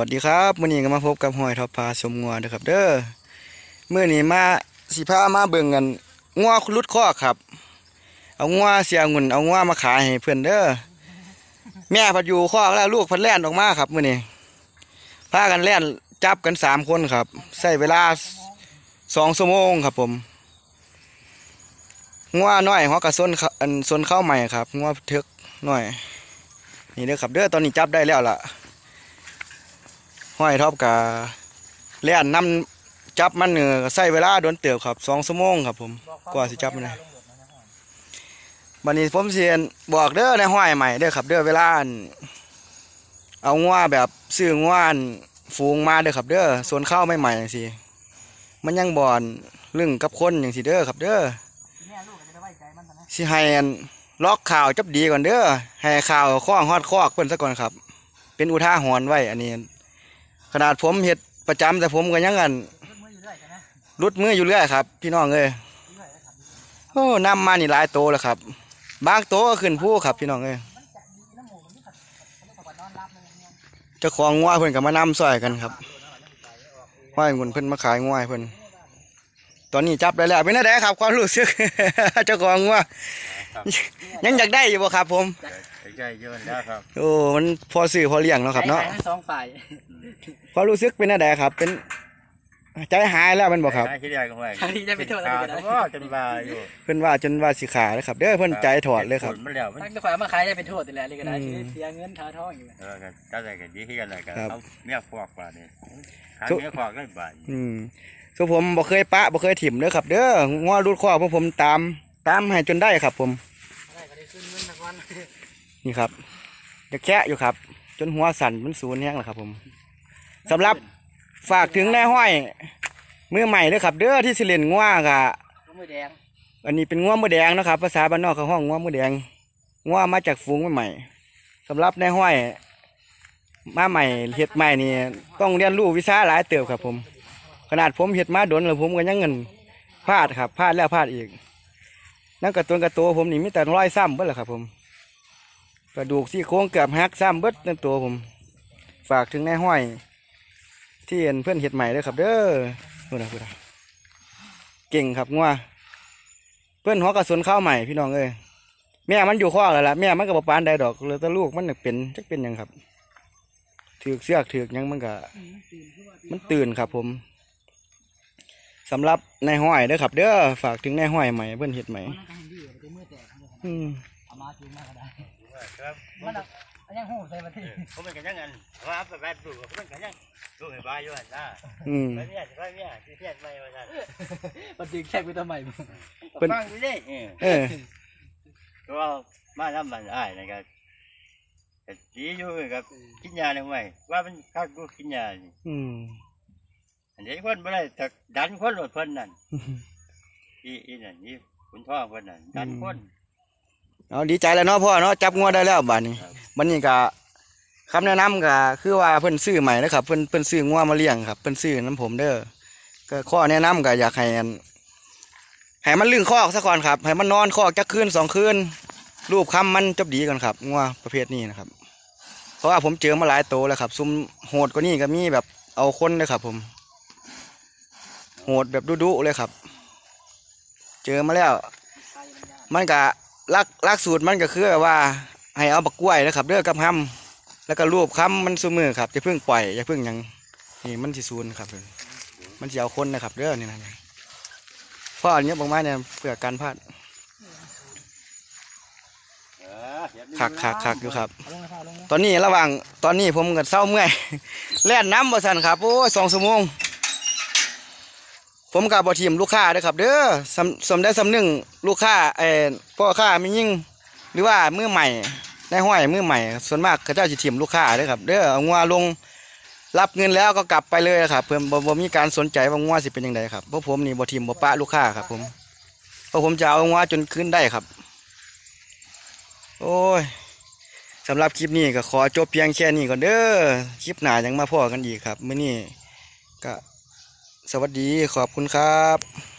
วัสดีครับมื่อนี้ก็มาพบกับหอยทอปพาชมงัวเด้อครับ เด้อเมื่อนี้มาสิพามาเบิ่งกันงัวลุดข้อครับ เอางัวเสียเงินเอางัวมาขายให้เพื่อนเด้อแม่พัดอยู่ข้อแล้วลูกพัดแล่นออกมาครับมื่อนี้พากันแล่นจับกันสามคนครับใช้เวลาสองชั่วโมงครับผมงัวน้อยหัวกระส้นอันส้นเข้าใหม่ครับงัวเทึกน้อย นี่เด้อครับเด้อตอนนี้จับได้แล้วล่ะ ห้อยท็อปกับเลี้ยนนำจับมันเนือใส่เวลาโดนเติบครับสองชั่วโมงครับผมกว่าสิจับมันได้บันนี้ผมเสียนบอกเด้อในห้อยใหม่เด้อครับ เด้อเวลาอั่นเอางัวแบบซื้องัวอั่นฝูงมาเด้อครับ เด้อส่วนข้าวไม่ใหม่อย่างสิมันยังบ่อนเรื่องกับคนอย่างสิเด้อครับ เด้อสิให้อันล็อกข่าวจับดีก่อนเด้อให้ข่าวข้องฮอดคอกเพิ่นซะก่อนครับ เป็นอุทาหรณ์ไว้อันนี้ ขนาดผมเห็ดประจำแต่ผมก็ยังอันรุดมืออยู่เรื่อยครับ พี่น้องเอ้ยโอ้นำมานี่หลายโตแล้วครับ บางโตก็ขึ้นผู้ครับ พี่น้องเอ้ยเจ้าของงัวเพิ่นกับมานำซอยกันครับว่าเงินเพิ่นมาขายงัวให้เพิ่นตอนนี้จับได้แล้วเป็นอะไรครับความรู้สึกเจ้าของงัวยังอยากได้อยู่บ่ครับ ผม ใช่เยอะแล้วครับโอ้มันพอซื้อพอเลี้ยงเนาะครับเนาะทั้งสองฝ่ายความรู้สึกเป็นอะไรครับ เป็นใจหายแล้วแมันบอกครับใช่ที่แรกก็ไม่ครั้งนี้จะไปโทษอะไรกันขาได้ดก็จนบาอยู่เพิ่นว่าจนว่าสิขาเลยครับเด้อเพิ่นใจถอดเลยครับมันแล้วมันทั้งจะฝ่ายเอามาขายได้เป็นโทษแต่แล้วนี่ก็ได้อืมเสียเงินท้าท้องอยู่เออกันก็ได้กันดีที่กันเลยกันครับเอาเมียฟอกกว่านี่หาเมียฟอกได้บ่ายอืมส่วนผมบ่เคยปะบ่เคยถิ่มเด้อครับ เด้องอรูดข้อพวกผมตาม ตามให้จนได้ครับผมได้ก็ได้ขึ้นเงินสักวัน นี่ครับจะแคะอยู่ครับ จนหัวสั่นมันสูนแห้งแล้วครับ ผมสำหรับฝากถึงนายห้อยมือใหม่เด้อครับ เด้อที่สิเล่นงัวกะลูกมือแดงอันนี้เป็นงัวมือแดงเนาะครับ ภาษาบ้านนอกเขาห้องงัวมือแดงงัวมาจากฝูงใหม่ๆสำหรับนายห้อยมาใหม่เฮ็ดใหม่นี่ต้องเรียนรู้วิชาหลายเติบครับ ผม ขนาดผมเฮ็ดมาโดนแล้วผมก็ยังเงินพลาดครับพลาดแล้วพลาดอีกนั่นกระตัวกระตัวผมนี่มีแต่รอยซ้ำเบิดแหละครับผม กระดูกซี่โครงเกือบหักซ้ำเบิดในตัวผม ฝากถึงนายห้อย ที่เห็นเพื่อนเฮ็ดใหม่เด้อครับ เด้อพูดนะพูดนะเก่งครับงัวเพื่อนหัวกระสุนเข้าวใหม่พี่น้องเอ้ยแม่มันอยู่ข้อแล้วล่ะแม่มันก็บปานใดดอกเหลยแต่ลูกมันเป็นจักเป็นยังครับถือกเสือกถือกยังมันก็มันตื่นครับ ผมสำหรับนายห้อยเด้อครับ เด้อฝากถึงนายห้อยใหม่เพื่อนเฮ็ดใหม่อืมเอามาถึงมาก็ได้ ครับมันอันยังหูใส่มาที่ผมเป็นกันยังไงว่าไปแบบดูผมเป็นกันยังดูให้บ้าอยู่หันหน้าอืม ไปเนี่ยไปเนี่ยที่เทียนไม่ว่าซั่นมันดึงแค่ไปทำไมเป็นฟังดูดิเออเออก็มาทำมันอ้ายนะครับแต่ดีอยู่กับกินยาหนึ่งไว้ว่ามันข้าวกูกินยานี่อืม อันนี้คนไม่ได้แต่ดันคนหลดเพิ่นนั่น อีอีนั่นนี่คุณพ่อเพิ่นนั่นดันคน เอาดีใจแล้วเนาะพ่อเนาะจับงัวได้แล้วบัดนี้ครับบัดนี้ก็คำแนะนำก็คือว่าเพิ่นซื้อใหม่นะครับเพิ่นเพิ่นซื้องัวมาเลี้ยงครับเพิ่นซื้อน้ำผมเด้อก็ข้อแนะนำก็อยากให้อันให้มันลึงคอกซะก่อนครับให้มันนอนคอกจักคืนสองคืนรูปคำมันจบดีก่อนครับงัวประเภทนี้นะครับ เพราะว่าผมเจอมาหลายโตแล้วครับ ซุ่มโหดกว่านี้ก็มีแบบเอาคนเลยครับ ผม โหดแบบดุๆเลยครับ เจอมาแล้ว มันก็ ลักลักสูตรมันก็คือว่า ให้เอาบักกล้วยนะครับเด้อกับห้ำแล้วก็รูปค้ำมันสูมือครับอย่าเพิ่งปล่อยอย่าเพิ่งยังนี่มันสิซูนครับมันสิเอาคนนะครับเด้อนี่นะเพราะอันนี้ยบอกมาเนี่ยเพื่อการพลาดคักคักคักอยู่ครับ ตอนนี้ระหว่างตอนนี้ผมก็เศร้าเมื่อยแล่นน้ำบ่สันครับโอ้สองชั่วโมง ผมกับบทีมลูกค้าด้อครับเด้อสำสำได้สำหนึ่งลูกค้าเอ่อพ่อค้ามียิ่งหรือว่ามือใหม่ในห้อยมือใหม่ ส่วนมากเขาเจ้าจะทีมลูกค้าด้อครับเด้อเอางัวลงรับเงินแล้วก็กลับไปเลยครับเพื่อบ่บ่มีการสนใจว่างัวสิเป็นยังไงครับเพราะผมนี่บ่ทีมบ่ปะลูกค้าครับ ผมเพราะผมจะเอางัวจนขึ้นได้ครับ โอ้ยสำหรับคลิปนี้ก็ขอจบเพียงแค่นี้ก่อนเด้อคลิปหน้ายังมาพ่อกันอีกครับมื้อนี้ก็ สวัสดีขอบคุณครับ